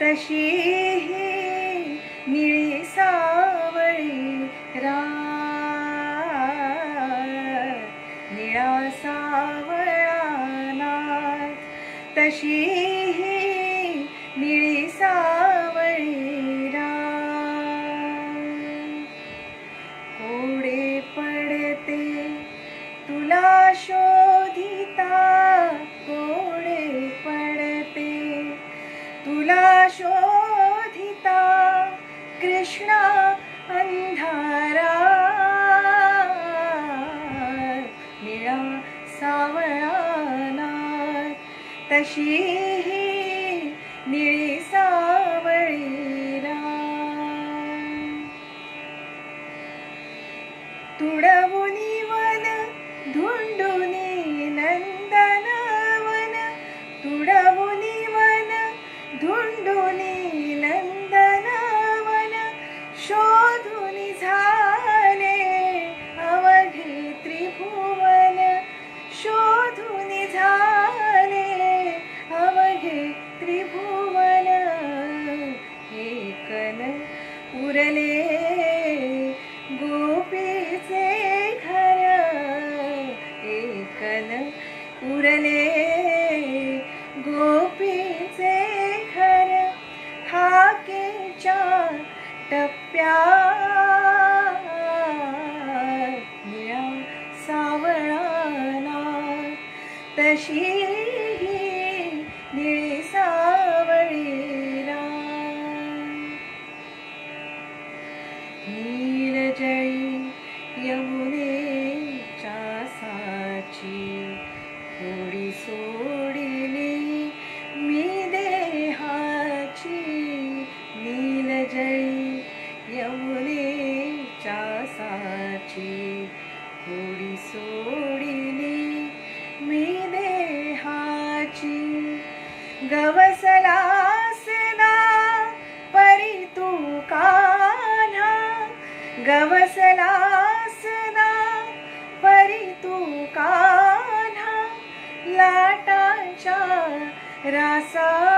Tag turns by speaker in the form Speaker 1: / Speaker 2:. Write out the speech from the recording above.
Speaker 1: तशी ही निळी सावळी रात. निळा सावळाना. तशी ही शोधिता कोणे पडते. तुला शोधिता कृष्णा अंधारा. निळा सावळाना. तशी निळी सावळी तुडवुनी वर धुंडुनी नंदनवन तुडवुनी वन धुंडुनी नंदनवन शोधुनी झाले अवघे त्रिभुवन शोधुनी झाले अवघे त्रिभुवन. एकन उरले टप्प्यात निळा सावळाना तशी ही निळी सावळी रात. यमुनेच्या साची थोडी सोडी यमुनेच्या साची होडी सोडिली मी देहाची. गवसलासना परी तू कान्हा. गवसलासना परी तू कान्हा. लाटाच्या रासा